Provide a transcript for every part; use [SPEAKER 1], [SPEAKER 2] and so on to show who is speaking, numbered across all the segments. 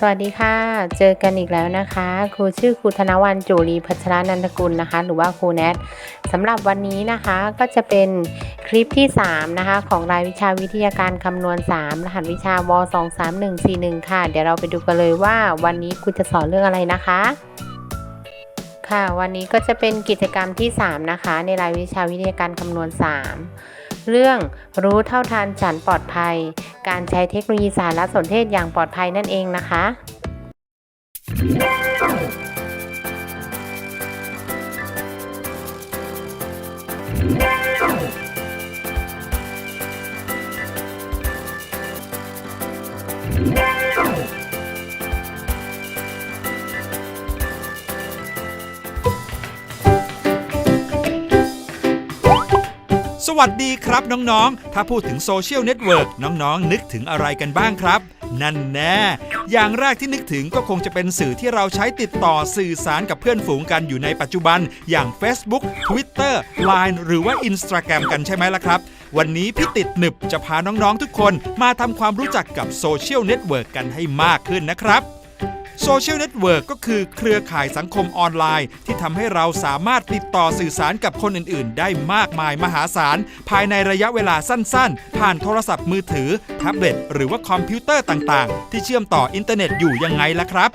[SPEAKER 1] สวัสดีค่ะ เจอกันอีกแล้วนะคะ ครูชื่อครูธนวันจุลีพัชรนันทกุลนะคะ หรือว่าครูแนทสำหรับวันนี้นะคะก็จะเป็นคลิปที่ 3 นะคะ ของรายวิชาวิทยาการคำนวณ 3 รหัสวิชาว23141 ค่ะ เดี๋ยวเราไปดูกันเลยว่าวันนี้ครูจะสอนเรื่องอะไรนะคะ ค่ะ วันนี้ก็จะเป็นกิจกรรมที่ 3 นะคะ ในรายวิชาวิทยาการคำนวณ 3 เรื่องรู้เท่าทันฉันปลอดภัย การใช้เทคโนโลยีสารสนเทศอย่างปลอดภัยนั่นเองนะคะ
[SPEAKER 2] สวัสดีครับน้องๆ ถ้าพูดถึงโซเชียลเน็ตเวิร์กน้องๆ นึกถึงอะไรกันบ้างครับ นั่นแน่ อย่างแรกที่นึกถึงก็คงจะเป็นสื่อที่เราใช้ติดต่อสื่อสารกับเพื่อนฝูงกันอยู่ในปัจจุบัน อย่าง Facebook Twitter Line หรือว่า Instagram กันใช่ไหมล่ะครับ วันนี้พี่ติดหนึบจะพาน้องๆทุกคนมาทำความรู้จักกับโซเชียลเน็ตเวิร์กกันให้มากขึ้นนะครับ โซเชียลเน็ตเวิร์กก็คือเครือข่ายสังคมออนไลน์ ที่ทำให้เราสามารถติดต่อสื่อสารกับคนอื่น ๆ ได้มากมายมหาศาล ภายในระยะเวลาสั้น ๆ ผ่านโทรศัพท์มือถือ แท็บเล็ต หรือว่าคอมพิวเตอร์ต่าง ๆ ที่เชื่อมต่ออินเทอร์เน็ตอยู่ยังไงล่ะครับ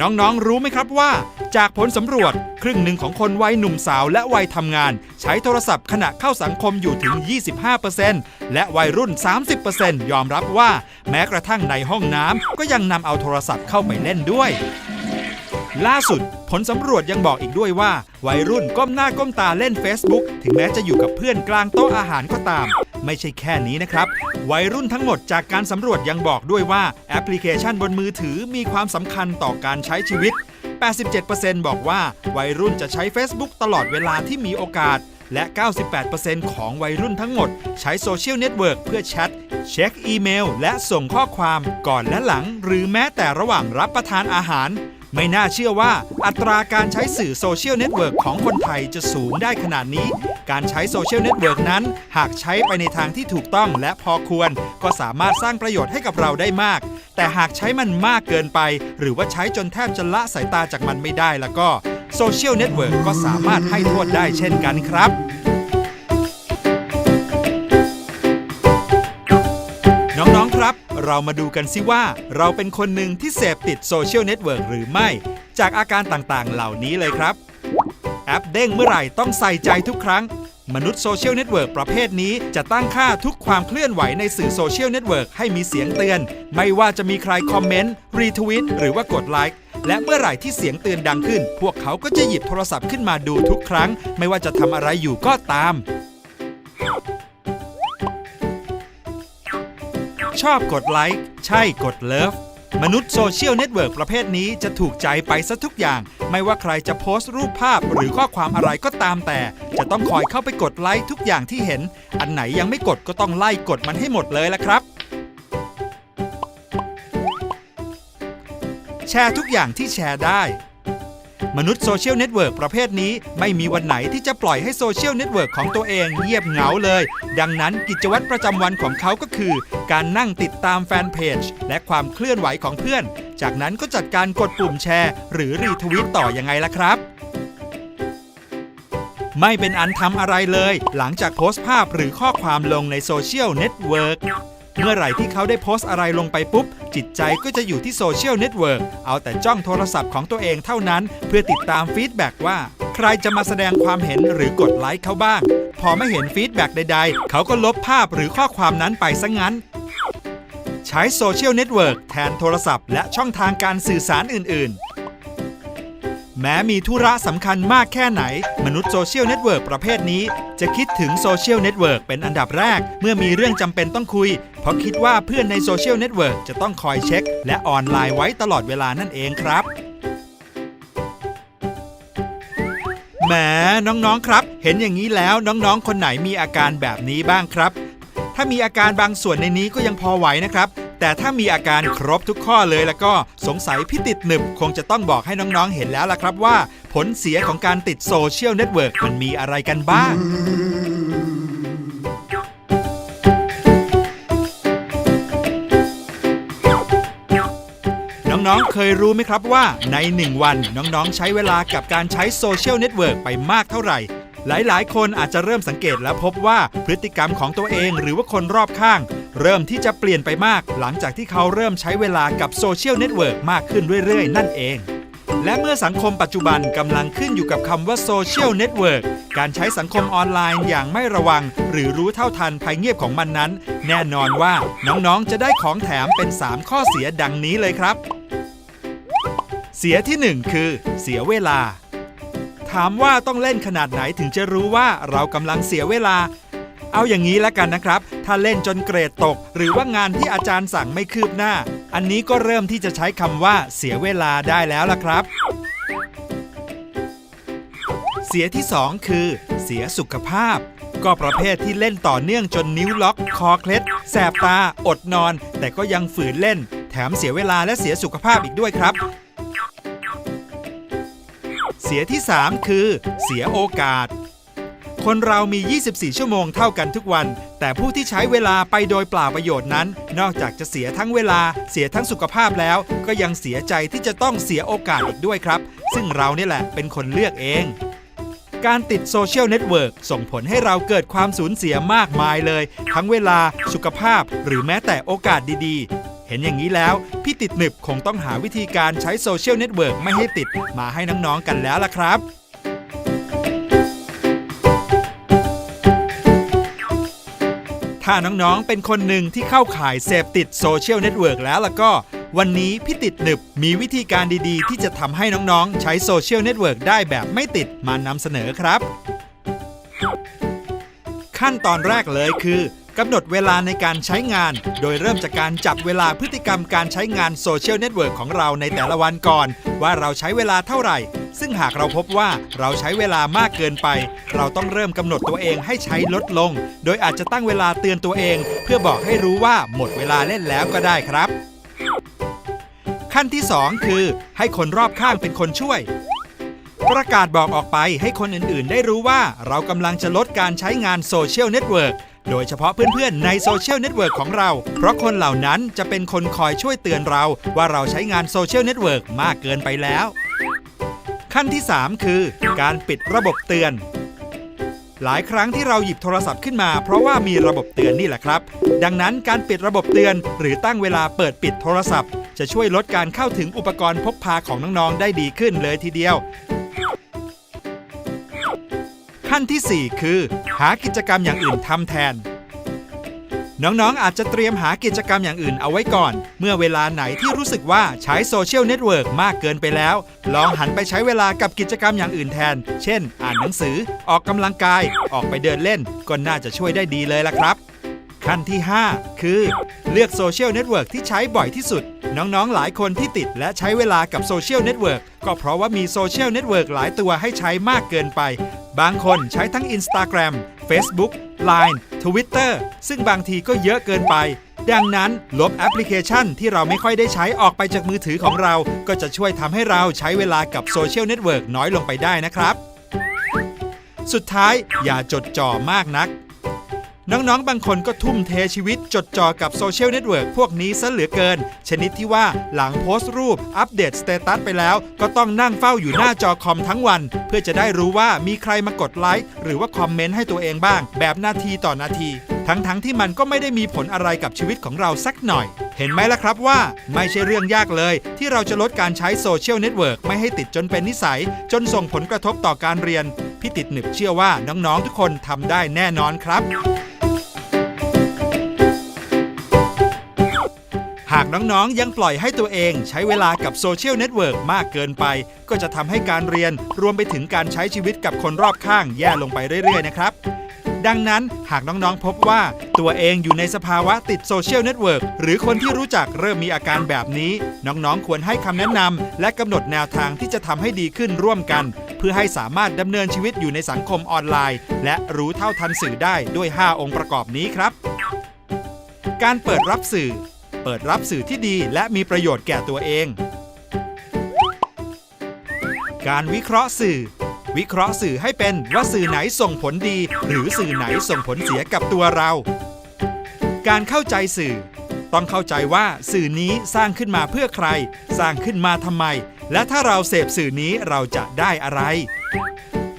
[SPEAKER 2] น้องๆ รู้ไหมครับว่า จากผลสำรวจครึ่งหนึ่งของคนวัยหนุ่มสาวและวัยทำงาน ใช้โทรศัพท์ขณะเข้าสังคมอยู่ถึง 25%และวัยรุ่น 30%ยอมรับว่า แม้กระทั่งในห้องน้ำก็ยังนำเอาโทรศัพท์เข้าไปเล่นด้วย ล่าสุด ผลสำรวจยังบอกอีกด้วยว่า วัยรุ่นก้มหน้าก้มตาเล่น Facebook ถึงแม้จะอยู่กับเพื่อนกลางโต๊ะอาหารก็ตาม ไม่ใช่แค่นี้นะครับ วัยรุ่นทั้งหมดจากการสำรวจยังบอกด้วยว่าแอปพลิเคชันบนมือถือมีความสำคัญต่อการใช้ชีวิต 87%บอกว่าวัยรุ่นจะใช้ Facebook ตลอดเวลาที่มีโอกาส และ 98%ของวัยรุ่นทั้งหมด ใช้โซเชียลเน็ตเวิร์กเพื่อแชท เช็คอีเมล และส่งข้อความก่อนและหลัง หรือแม้แต่ระหว่างรับประทานอาหาร ไม่น่าเชื่อว่าอัตราการใช้สื่อโซเชียลเน็ตเวิร์กของคนไทยจะสูงได้ขนาดนี้ การใช้โซเชียลเน็ตเวิร์กนั้น หากใช้ไปในทางที่ถูกต้องและพอควร ก็สามารถสร้างประโยชน์ให้กับเราได้มาก แต่หากใช้มันมากเกินไป หรือว่าใช้จนแทบจะละสายตาจากมันไม่ได้แล้วก็โซเชียลเน็ตเวิร์กก็สามารถให้โทษได้เช่นกันครับ เรามาดูกันซิว่า เราเป็นคนหนึ่งที่เสพติดโซเชียลเน็ตเวิร์กหรือไม่ จากอาการต่างๆ เหล่านี้เลยครับ แอปเด้งเมื่อไหร่ต้องใส่ใจทุกครั้ง มนุษย์โซเชียลเน็ตเวิร์กประเภทนี้จะตั้งค่าทุกความเคลื่อนไหวในสื่อโซเชียลเน็ตเวิร์กให้มีเสียงเตือน ไม่ว่าจะมีใครคอมเมนต์รีทวิตหรือว่ากดไลค์และเมื่อไหร่ที่เสียงเตือนดังขึ้น พวกเขาก็จะหยิบโทรศัพท์ขึ้นมาดูทุกครั้ง ไม่ว่าจะทำอะไรอยู่ก็ตาม อบกดไลค์ใช่กดเลิฟมนุษย์โซเชียลเน็ตเวิร์กประเภทนี้จะถูกใจไปซะทุกอย่าง ไม่ว่าใครจะโพสต์รูปภาพหรือข้อความอะไรก็ตามแต่ จะต้องคอยเข้าไปกดไลค์ทุกอย่างที่เห็น อันไหนยังไม่กดก็ต้องไล่กดมันให้หมดเลยละครับ แชร์ทุกอย่างที่แชร์ได้ มนุษย์โซเชียลเน็ตเวิร์กประเภทนี้ ไม่มีวันไหนที่จะปล่อยให้โซเชียลเน็ตเวิร์กของตัวเองเงียบเหงาเลย ดังนั้นกิจวัตรประจำวันของเขาก็คือ การนั่งติดตามแฟนเพจและความเคลื่อนไหวของเพื่อน จากนั้นก็จัดการกดปุ่มแชร์ หรือรีทวิตต่อยังไงล่ะครับไม่เป็นอันทำอะไรเลย หลังจากโพสต์ภาพหรือข้อความลงในโซเชียลเน็ตเวิร์ก เมื่อไหร่ที่เขาได้โพสต์อะไรลงไปปุ๊บ จิตใจก็จะอยู่ที่โซเชียลเน็ตเวิร์กเอาแต่จ้องโทรศัพท์ของตัวเองเท่านั้น เพื่อติดตามฟีดแบ็กว่า ใครจะมาแสดงความเห็นหรือกดไลค์เขาบ้าง พอไม่เห็นฟีดแบ็กใดๆ เขาก็ลบภาพหรือข้อความนั้นไปซะงั้น ใช้โซเชียลเน็ตเวิร์กแทนโทรศัพท์และช่องทางการสื่อสารอื่น ๆแม้มีธุระสำคัญมากแค่ไหน มนุษย์โซเชียลเน็ตเวิร์กประเภทนี้ จะคิดถึงโซเชียลเน็ตเวิร์กเป็นอันดับแรก เมื่อมีเรื่องจำเป็นต้องคุย ราะคิดว่าเพื่อนในโซเชียลเน็ตเวิร์กจะต้องคอยเช็ค และออนไลน์ไว้ตลอดเวลานั่นเองครับแหมน้องๆครับ เห็นอย่างนี้แล้วน้องๆ คนไหนมีอาการแบบนี้บ้างครับ ถ้ามีอาการบางส่วนในนี้ก็ยังพอไหวนะครับแต่ถ้ามีอาการครบทุกข้อเลยแล้วก็สงสัยพี่ติดหนึบคงจะต้องบอกให้น้องๆเห็นแล้วล่ะครับว่า ผลเสียของการติดโซเชียลเน็ตเวิร์กมันมีอะไรกันบ้าง น้องๆ เคยรู้ไหมครับว่าใน 1 วันน้องๆ ใช้เวลากับการใช้โซเชียลเน็ตเวิร์กไปมากเท่าไหร่ หลายๆ คนอาจจะเริ่มสังเกตและพบว่าพฤติกรรมของตัวเองหรือว่าคนรอบข้าง เริ่มที่จะเปลี่ยนไปมาก หลังจากที่เขาเริ่มใช้เวลากับโซเชียลเน็ตเวิร์กมากขึ้นเรื่อยๆ นั่นเองและเมื่อสังคมปัจจุบันกำลังขึ้นอยู่กับคำว่าโซเชียลเน็ตเวิร์กการใช้สังคมออนไลน์อย่างไม่ระวัง หรือรู้เท่าทันภัยเงียบของมันนั้น แน่นอนว่าน้องๆ จะได้ของแถมเป็น 3 ข้อเสียดังนี้เลยครับ เสียที่ 1 คือ เสียเวลา ถามว่าต้องเล่นขนาดไหนถึงจะรู้ว่าเรากำลังเสียเวลา เอาอย่างนี้แล้วกันนะครับ ถ้าเล่นจนเกรดตก หรือว่างานที่อาจารย์สั่งไม่คืบหน้า อันนี้ก็เริ่มที่จะใช้คำว่าเสียเวลาได้แล้วล่ะครับ เสียที่ 2 คือ เสียสุขภาพก็ประเภทที่เล่นต่อเนื่องจนนิ้วล็อก คอเคล็ด แสบตา อดนอน แต่ก็ยังฝืนเล่น แถมเสียเวลาและเสียสุขภาพอีกด้วยครับ เสียที่ 3 คือ เสียโอกาส คนเรามี 24 ชั่วโมงเท่ากันทุกวัน แต่ผู้ที่ใช้เวลาไปโดยเปล่าประโยชน์นั้น นอกจากจะเสียทั้งเวลา เสียทั้งสุขภาพแล้ว ก็ยังเสียใจที่จะต้องเสียโอกาสอีกด้วยครับ ซึ่งเราเนี่ยแหละเป็นคนเลือกเองการติดโซเชียลเน็ตเวิร์กส่งผลให้เราเกิดความสูญเสียมากมายเลย ทั้งเวลาสุขภาพหรือแม้แต่โอกาสดีๆ เห็นอย่างนี้แล้ว พี่ติดหนึบคงต้องหาวิธีการใช้โซเชียลเน็ตเวิร์กไม่ให้ติดมาให้น้องๆกันแล้วล่ะครับถ้าน้องๆ เป็นคนหนึ่งที่เข้าข่ายเสพติดโซเชียลเน็ตเวิร์กแล้วล่ะก็ วันนี้พี่ติดหนึบมีวิธีการดีๆ ที่จะทำให้น้องๆ ใช้โซเชียลเน็ตเวิร์กได้แบบไม่ติดมานำเสนอครับ ขั้นตอนแรกเลยคือ กำหนดเวลาในการใช้งาน โดยเริ่มจากการจับเวลาพฤติกรรมการใช้งานโซเชียลเน็ตเวิร์กของเราในแต่ละวันก่อน ว่าเราใช้เวลาเท่าไหร่ ซึ่งหากเราพบว่าเราใช้เวลามากเกินไป เราต้องเริ่มกำหนดตัวเองให้ใช้ลดลง โดยอาจจะตั้งเวลาเตือนตัวเอง เพื่อบอกให้รู้ว่าหมดเวลาเล่นแล้วก็ได้ครับ ขั้นที่ 2 คือ ให้คนรอบข้างเป็นคนช่วยประกาศบอกออกไปให้คนอื่นๆ ได้รู้ว่าเรากำลังจะลดการใช้งานโซเชียลเน็ตเวิร์ก โดยเฉพาะเพื่อนๆ ในโซเชียลเน็ตเวิร์กของเรา เพราะคนเหล่านั้นจะเป็นคนคอยช่วยเตือนเรา ว่าเราใช้งานโซเชียลเน็ตเวิร์กมากเกินไปแล้ว ขั้นที่ 3 คือ การปิดระบบเตือน หลายครั้งที่เราหยิบโทรศัพท์ขึ้นมา เพราะว่ามีระบบเตือนนี่แหละครับ ดังนั้นการปิดระบบเตือน หรือตั้งเวลาเปิดปิดโทรศัพท์ จะช่วยลดการเข้าถึงอุปกรณ์พกพาของน้องๆ ได้ดีขึ้นเลยทีเดียว ขั้นทีสี่ 4 คือ หากิจกรรมอย่างอื่นทำแทน น้องๆ อาจจะเตรียมหากิจกรรมอย่างอื่นเอาไว้ก่อน เมื่อเวลาไหนที่รู้สึกว่าใช้โซเชียลเน็ตเวิร์กมากเกินไปแล้ว ลองหันไปใช้เวลากับกิจกรรมอย่างอื่นแทน เช่น อ่านหนังสือ ออกกำลังกาย ออกไปเดินเล่น ก็น่าจะช่วยได้ดีเลยล่ะครับ ขั้นที่ 5 คือ เลือกโซเชียลเน็ตเวิร์กที่ใช้บ่อยที่สุด น้องๆ หลายคนที่ติดและใช้เวลากับโซเชียลเน็ตเวิร์กก็เพราะว่ามีโซเชียลเน็ตเวิร์กหลายตัวให้ใช้มากเกินไป บางคนใช้ทั้ง Instagram Facebook Line Twitter ซึ่งบางทีก็เยอะเกินไป ดังนั้นลบแอปพลิเคชันที่เราไม่ค่อยได้ใช้ออกไปจากมือถือของเรา ก็จะช่วยทำให้เราใช้เวลากับโซเชียลเน็ตเวิร์กน้อยลงไปได้นะครับ สุดท้ายอย่าจดจ่อมากนัก น้องๆ บางคนก็ทุ่มเทชีวิตจดจ่อกับโซเชียลเน็ตเวิร์กพวกนี้ซะเหลือเกิน ชนิดที่ว่าหลังโพสต์รูปอัปเดตสเตตัสไปแล้ว ก็ต้องนั่งเฝ้าอยู่หน้าจอคอมทั้งวัน เพื่อจะได้รู้ว่ามีใครมากดไลค์หรือว่าคอมเมนต์ให้ตัวเองบ้าง แบบนาทีต่อนาที ทั้งๆทที่มันก็ไม่ได้มีผลอะไรกับชีวิตของเราสักหน่อย เห็นไหมล่ะครับว่า ไม่ใช่เรื่องยากเลย ที่เราจะลดการใช้โซเชียลเน็ตเวิร์กไม่ให้ติดจนเป็นนิสัย จนส่งผลกระทบต่อการเรียนพี่ติดหนึบเชื่อว่าน้องๆทุกคนทำได้แน่นอนครับากน้องๆ ยังปล่อยให้ตัวเองใช้เวลากับโซเชียลเน็ตเวิร์กมากเกินไป ก็จะทำให้การเรียนรวมไปถึงการใช้ชีวิตกับคนรอบข้างแย่ลงไปเรื่อยๆ นะครับ ดังนั้นหากน้องๆ พบว่าตัวเองอยู่ในสภาวะติดโซเชียลเน็ตเวิร์กหรือคนที่รู้จักเริ่มมีอาการแบบนี้ น้องๆ ควรให้คำแนะนำและกำหนดแนวทางที่จะทำให้ดีขึ้นร่วมกัน เพื่อให้สามารถดำเนินชีวิตอยู่ในสังคมออนไลน์ และรู้เท่าทันสื่อได้ด้วย 5 องค์ประกอบนี้ครับ การเปิดรับสื่อ เปิดรับสื่อที่ดีและมีประโยชน์แก่ตัวเอง การวิเคราะห์สื่อ วิเคราะห์สื่อให้เป็นว่าสื่อไหนส่งผลดี หรือสื่อไหนส่งผลเสียกับตัวเรา การเข้าใจสื่อ ต้องเข้าใจว่าสื่อนี้สร้างขึ้นมาเพื่อใคร สร้างขึ้นมาทำไม และถ้าเราเสพสื่อนี้เราจะได้อะไร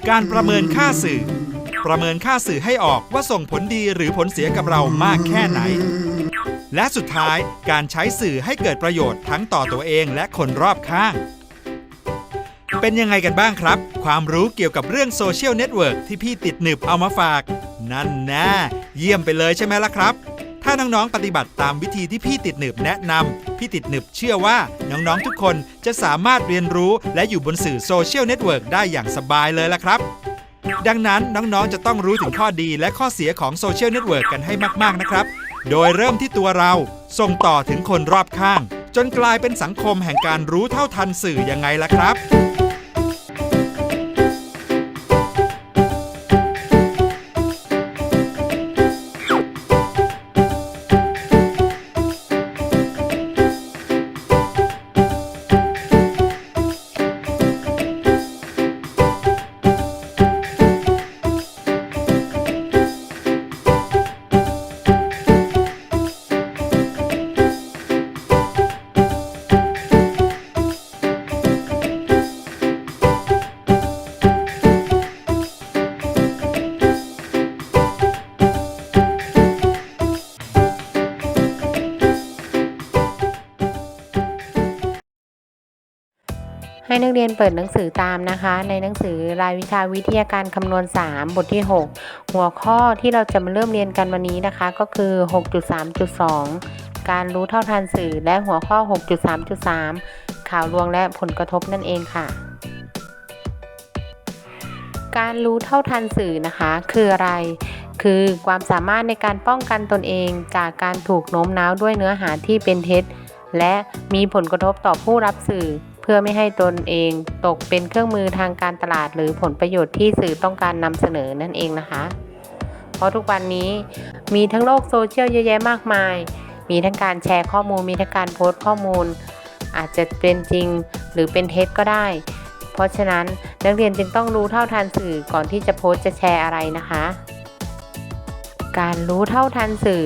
[SPEAKER 2] การประเมินค่าสื่อ ประเมินค่าสื่อให้ออกว่าส่งผลดีหรือผลเสียกับเรามากแค่ไหน และสุดท้ายการใช้สื่อให้เกิดประโยชน์ทั้งต่อตัวเองและคนรอบข้าง เป็นยังไงกันบ้างครับ ความรู้เกี่ยวกับเรื่องโซเชียลเน็ตเวิร์กที่พี่ติดหนึบเอามาฝาก นั่นแน่เยี่ยมไปเลยใช่ไหมล่ะครับ ถ้าน้องๆปฏิบัติตามวิธีที่พี่ติดหนึบแนะนำพี่ติดหนึบเชื่อว่าน้องๆทุกคนจะสามารถเรียนรู้และอยู่บนสื่อโซเชียลเน็ตเวิร์กได้อย่างสบายเลยล่ะครับดังนั้นน้องๆ จะต้องรู้ถึงข้อดีและข้อเสียของโซเชียลเน็ตเวิร์กกันให้มาก ๆ นะครับ โดยเริ่มที่ตัวเราส่งต่อถึงคนรอบข้าง จนกลายเป็นสังคมแห่งการรู้เท่าทันสื่อยังไงล่ะครับ
[SPEAKER 1] นักเรียนเปิดหนังสือตามนะคะ ในหนังสือรายวิชาวิทยาการคำนวณ 3 บทที่ 6 หัวข้อที่เราจะมาเริ่มเรียนกันวันนี้นะคะ ก็คือ 6.3.2 การรู้เท่าทันสื่อและหัวข้อ 6.3.3 ข่าวลวงและผลกระทบนั่นเองค่ะ การรู้เท่าทันสื่อนะคะ คืออะไรคือความสามารถในการป้องกันตนเองจากการถูกโน้มน้าวด้วยเนื้อหาที่เป็นเท็จ และมีผลกระทบต่อผู้รับสื่อ พื่อไม่ให้ตนเองตกเป็นเครื่องมือทางการตลาด หรือผลประโยชน์ที่สื่อต้องการนำเสนอนั่นเองนะคะ เพราะทุกวันนี้มีทั้งโลกโซเชียลเยอะแยะมากมาย มีทั้งการแชร์ข้อมูล มีทั้งการโพสต์ข้อมูล อาจจะเป็นจริงหรือเป็นเท็จก็ได้ เพราะฉะนั้นนักเรียนจึงต้องรู้เท่าทันสื่อก่อนที่จะโพสต์จะแชร์อะไรนะคะ การรู้เท่าทันสื่อ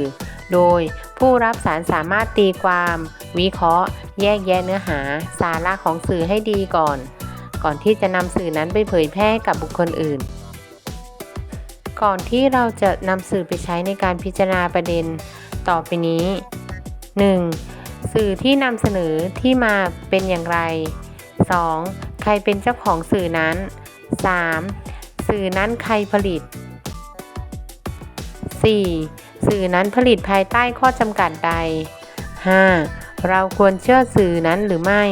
[SPEAKER 1] โดยผู้รับสารสามารถตีความ วิเคราะห์ แยกแยะเนื้อหา สาระของสื่อให้ดีก่อน ก่อนที่จะนำสื่อนั้นไปเผยแพร่กับบุคคลอื่น ก่อนที่เราจะนำสื่อไปใช้ในการพิจารณาประเด็น ต่อไปนี้ 1. สื่อที่นำเสนอที่มาเป็นอย่างไร 2. ใครเป็นเจ้าของสื่อนั้น 3. สื่อนั้นใครผลิต 4. สื่อนั้นผลิตภายใต้ข้อจำกัดใด 5. เราควรเชื่อสื่อนั้นหรือไม่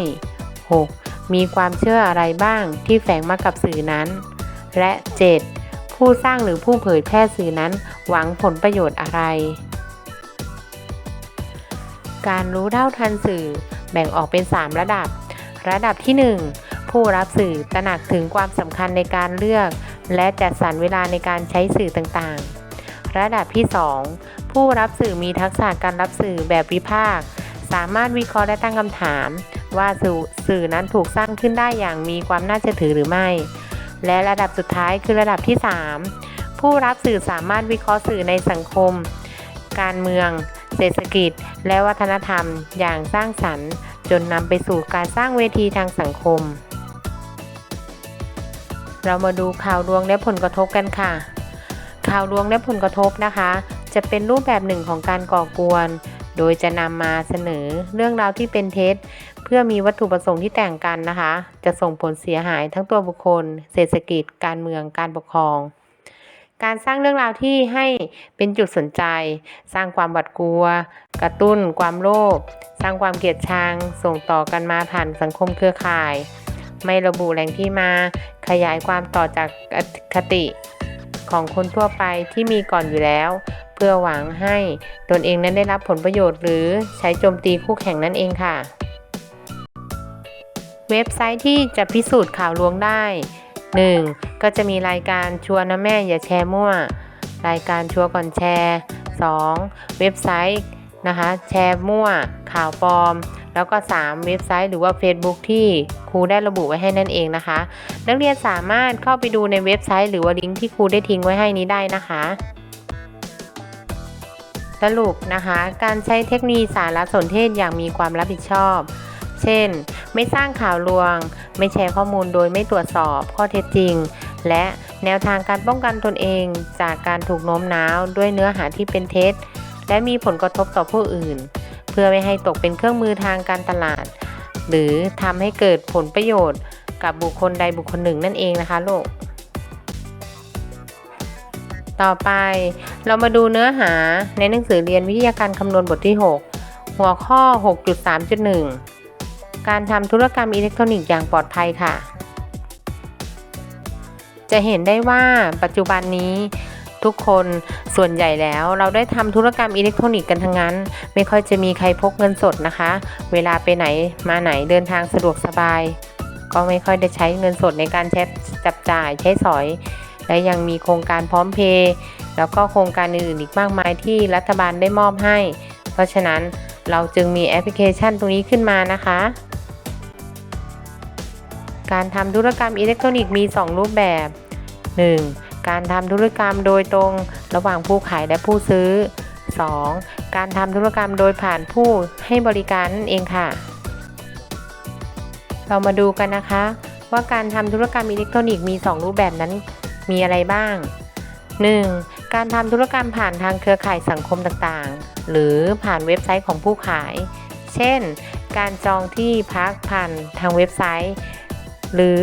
[SPEAKER 1] 6. มีความเชื่ออะไรบ้างที่แฝงมากับสื่อนั้น และ 7. ผู้สร้างหรือผู้เผยแพร่สื่อนั้นหวังผลประโยชน์อะไร การรู้เท่าทันสื่อแบ่งออกเป็น 3 ระดับ ระดับที่ 1 ผู้รับสื่อตระหนักถึงความสำคัญในการเลือก และจัดสรรเวลาในการใช้สื่อต่างๆ ระดับที่ 2 ผู้รับสื่อมีทักษะการรับสื่อแบบวิพากษ์ สามารถวิเคราะห์และตั้งคำถาม ว่าสื่อนั้นถูกสร้างขึ้นได้อย่างมีความน่าเชื่อถือหรือไม่ และระดับสุดท้ายคือระดับที่ 3 ผู้รับสื่อสามารถวิเคราะห์สื่อในสังคม การเมือง เศรษฐกิจ และวัฒนธรรมอย่างสร้างสรรค์ จนนำไปสู่การสร้างเวทีทางสังคม เรามาดูข่าวลวงและผลกระทบกันค่ะ ข่าวลวงและผลกระทบนะคะ จะเป็นรูปแบบหนึ่งของการก่อกวน โดยจะนำมาเสนอเรื่องราวที่เป็นเท็จ เพื่อมีวัตถุประสงค์ที่แต่งกันนะคะ จะส่งผลเสียหายทั้งตัวบุคคล เศรษฐกิจ การเมืองการปกครอง การสร้างเรื่องราวที่ให้เป็นจุดสนใจ สร้างความหวาดกลัว กระตุ้น ความโลภสร้างความเกลียดชังส่งต่อกันมาผ่านสังคมเครือข่าย ไม่ระบุแหล่งที่มา ขยายความต่อจากคติของคนทั่วไปที่มีก่อนอยู่แล้ว พื่อหวังให้ตนเองนั้นได้รับผลประโยชน์ หรือใช้โจมตีคู่แข่งนั่นเองค่ะ เว็บไซต์ที่จะพิสูจน์ข่าวลวงได้ 1. ก็จะมีรายการชัวนะแม่อย่าแชร์มั่ว รายการชัวก่อนแชร์ 2. เว็บไซต์นะคะแชร์มั่ว ข่าวปลอม แล้วก็ 3. เว็บไซต์หรือว่า Facebook ที่ครูได้ระบุไว้ให้นั่นเองนะคะ นักเรียนสามารถเข้าไปดูในเว็บไซต์หรือว่าลิงก์ที่ครูได้ทิ้งไว้ให้นี้ได้นะคะ สรุปนะคะ การใช้เทคโนโลยีสารสนเทศอย่างมีความรับผิดชอบ เช่น ไม่สร้างข่าวลวง ไม่แชร์ข้อมูลโดยไม่ตรวจสอบข้อเท็จจริง และแนวทางการป้องกันตนเองจากการถูกโน้มน้าวด้วยเนื้อหาที่เป็นเท็จ และมีผลกระทบต่อผู้อื่น เพื่อไม่ให้ตกเป็นเครื่องมือทางการตลาด หรือทำให้เกิดผลประโยชน์กับบุคคลใดบุคคลหนึ่งนั่นเองนะคะลูก ต่อไปเรามาดูเนื้อหาในหนังสือเรียนวิทยาการคำนวณบทที่ 6 หัวข้อ 6.3.1 การทำธุรกรรมอิเล็กทรอนิกส์อย่างปลอดภัยค่ะ จะเห็นได้ว่าปัจจุบันนี้ทุกคนส่วนใหญ่แล้วเราได้ทำธุรกรรมอิเล็กทรอนิกส์กันทั้งนั้น ไม่ค่อยจะมีใครพกเงินสดนะคะ เวลาไปไหนมาไหนเดินทางสะดวกสบาย ก็ไม่ค่อยได้ใช้เงินสดในการใช้จับจ่ายใช้สอย และยังมีโครงการพร้อมเพย์แล้วก็โครงการอื่นๆอีกมากมายที่รัฐบาลได้มอบให้ เพราะฉะนั้นเราจึงมีแอปพลิเคชันตรงนี้ขึ้นมานะคะ การทำธุรกรรมอิเล็กทรอนิกส์มี 2 รูปแบบ 1. การทำธุรกรรมโดยตรงระหว่างผู้ขายและผู้ซื้อ 2. การทำธุรกรรมโดยผ่านผู้ให้บริการนั่นเองค่ะ เรามาดูกันนะคะ ว่าการทำธุรกรรมอิเล็กทรอนิกส์มี 2 รูปแบบนั้น มีอะไรบ้าง 1. การทำธุรกรรมผ่านทางเครือข่ายสังคมต่างๆ หรือผ่านเว็บไซต์ของผู้ขาย เช่น การจองที่พักผ่านทางเว็บไซต์ หรือ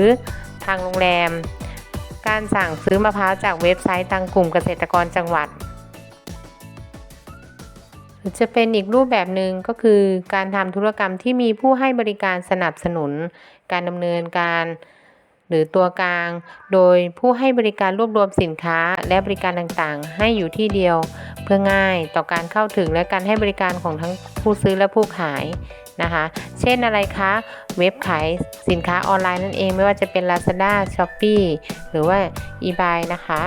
[SPEAKER 1] ทางโรงแรม การสั่งซื้อมะพร้าวจากเว็บไซต์ทางกลุ่มเกษตรกรจังหวัดหรือจะเป็นอีกรูปแบบหนึ่งก็คือ การทำธุรกรรมที่มีผู้ให้บริการสนับสนุน การดำเนินการ หรือตัวกลาง โดยผู้ให้บริการรวบรวมสินค้าและบริการต่างๆ ให้อยู่ที่เดียว เพื่อง่ายต่อการเข้าถึงและการให้บริการของทั้งผู้ซื้อและผู้ขายนะคะ เช่นอะไรคะ เว็บขายสินค้าออนไลน์นั่นเองไม่ว่าจะเป็น Lazada, Shopee หรือว่า eBay นะคะ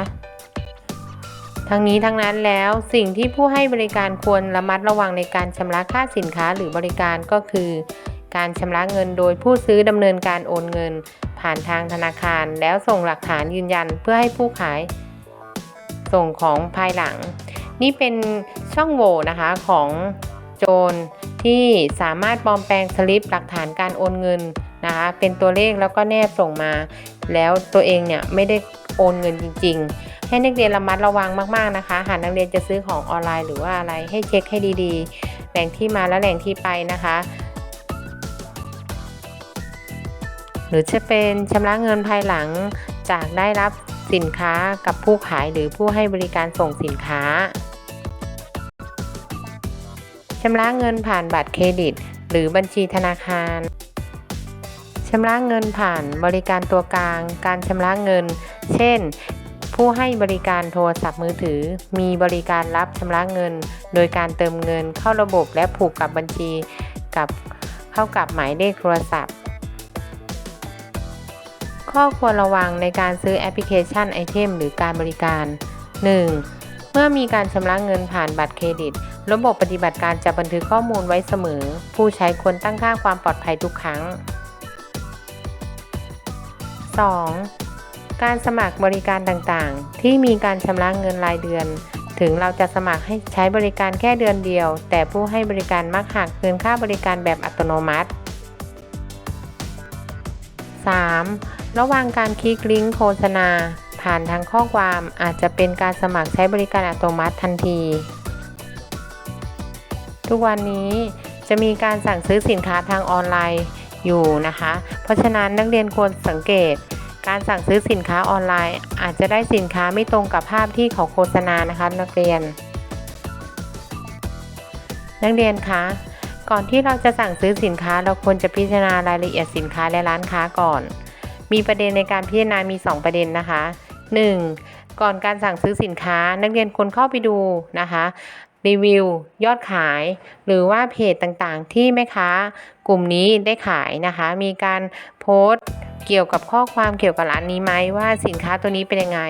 [SPEAKER 1] ทั้งนี้ทั้งนั้นแล้วสิ่งที่ผู้ให้บริการควรระมัดระวังในการชำระค่าสินค้าหรือบริการก็คือ การชำระเงินโดยผู้ซื้อดำเนินการโอนเงิน ผ่านทางธนาคาร แล้วส่งหลักฐานยืนยันเพื่อให้ผู้ขาย ส่งของภายหลัง นี่เป็นช่องโหว่นะคะของโจรที่สามารถปลอมแปลงสลิปหลักฐานการโอนเงินนะคะเป็นตัวเลขแล้วก็แนบส่งมา แล้วตัวเองเนี่ยไม่ได้โอนเงินจริง ๆ ให้นักเรียนระมัดระวังมากๆนะคะ หากนักเรียนจะซื้อของออนไลน์หรือว่าอะไรให้เช็คให้ดีๆ แหล่งที่มาและแหล่งที่ไปนะคะ หรือจะเป็นชำระเงินภายหลังจากได้รับสินค้ากับผู้ขายหรือผู้ให้บริการส่งสินค้าชำระเงินผ่านบัตรเครดิต หรือบัญชีธนาคารชำระเงินผ่านบริการตัวกลาง การชำระเงิน เช่น ผู้ให้บริการโทรศัพท์มือถือ มีบริการรับชำระเงิน โดยการเติมเงินเข้าระบบและผูกกับบัญชีกับเข้ากับหมายเลขโทรศัพท์ ข้อควรระวังในการซื้อแอปพลิเคชันไอเทมหรือการบริการ 1. เมื่อมีการชำระเงินผ่านบัตรเครดิต ระบบปฏิบัติการจะบันทึกข้อมูลไว้เสมอ ผู้ใช้ควรตั้งค่าความปลอดภัยทุกครั้ง 2. การสมัครบริการต่างๆ ที่มีการชำระเงินรายเดือน ถึงเราจะสมัครให้ใช้บริการแค่เดือนเดียว แต่ผู้ให้บริการมักหักเงินค่าบริการแบบอัตโนมัติ 3. ระหว่างการคลิกลิงก์โฆษณา ผ่านทางข้อความอาจจะเป็นการสมัครใช้บริการอัตโนมัติทันที ทุกวันนี้จะมีการสั่งซื้อสินค้าทางออนไลน์อยู่นะคะ เพราะฉะนั้นนักเรียนควรสังเกต การสั่งซื้อสินค้าออนไลน์ อาจจะได้สินค้าไม่ตรงกับภาพที่เขาโฆษณานะคะ นักเรียน นักเรียนคะก่อนที่เราจะสั่งซื้อสินค้าเราควรจะพิจารณารายละเอียดสินค้าและร้านค้าก่อน มีประเด็นในการพิจารณา มี 2 ประเด็นนะคะ 1. ก่อนการสั่งซื้อสินค้า นักเรียนควรเข้าไปดูนะคะรีวิวยอดขาย หรือว่าเพจต่างๆ ที่แม่ค้ากลุ่มนี้ได้ขายนะคะ มีการโพสต์เกี่ยวกับข้อความเกี่ยวกับร้านนี้ไหมว่าสินค้าตัวนี้เป็นยังไง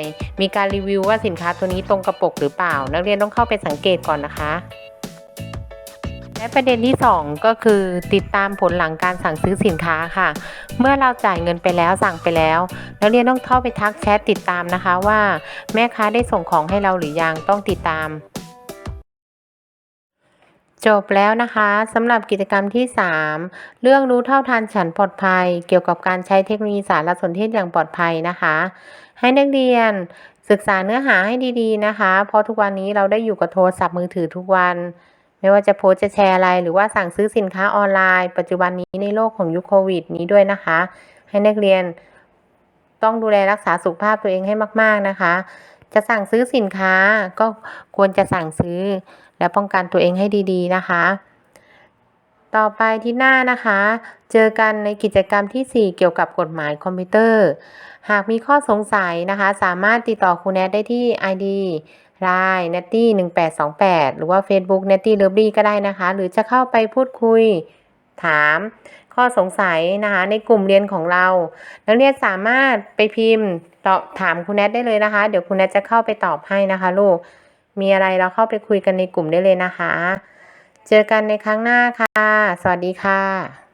[SPEAKER 1] มีการรีวิวว่าสินค้าตัวนี้ตรงกระปกหรือเปล่า นักเรียนต้องเข้าไปสังเกตก่อนนะคะ และประเด็นที่ 2 ก็คือติดตามผลหลังการสั่งซื้อสินค้าค่ะ เมื่อเราจ่ายเงินไปแล้วสั่งไปแล้ว นักเรียนต้องเข้าไปทักแชทติดตามนะคะว่า แม่ค้าได้ส่งของให้เราหรือยังต้องติดตาม จบแล้วนะคะสำหรับกิจกรรมที่ 3 เรื่องรู้เท่าทันฉันปลอดภัย เกี่ยวกับการใช้เทคโนโลยีสารสนเทศอย่างปลอดภัยนะคะ ให้นักเรียนศึกษาเนื้อหาให้ดีๆนะคะ เพราะทุกวันนี้เราได้อยู่กับโทรศัพท์มือถือทุกวัน ไม่ว่าจะโพสจะแชร์อะไรหรือว่าสั่งซื้อสินค้าออนไลน์ ปัจจุบันนี้ในโลกของยุคโควิดนี้ด้วยนะคะ ให้นักเรียนต้องดูแลรักษาสุขภาพตัวเองให้มาก ๆนะคะ จะสั่งซื้อสินค้าก็ควรจะสั่งซื้อ และป้องกันตัวเองให้ดีๆนะคะ ต่อไปที่หน้านะคะ เจอกันในกิจกรรมทีสี่4 เกี่ยวกับกฎหมายคอมพิวเตอร์ หากมีข้อสงสัยนะคะ สามารถติดต่อครูแนทได้ที่ ID Line n e t t y 1828 หรือว่า Facebook n e t t y l o v e l y ก็ได้นะคะ หรือจะเข้าไปพูดคุยถาม ข้อสงสัยนะคะในกลุ่มเรียนของเรา นักเรียนสามารถไปพิมพ์ตอบถามครูแนทได้เลยนะคะ เดี๋ยวครูแนทจะเข้าไปตอบให้นะคะลูก มีอะไรเราเข้าไปคุยกันในกลุ่มได้เลยนะคะ เจอกันในครั้งหน้าค่ะ สวัสดีค่ะ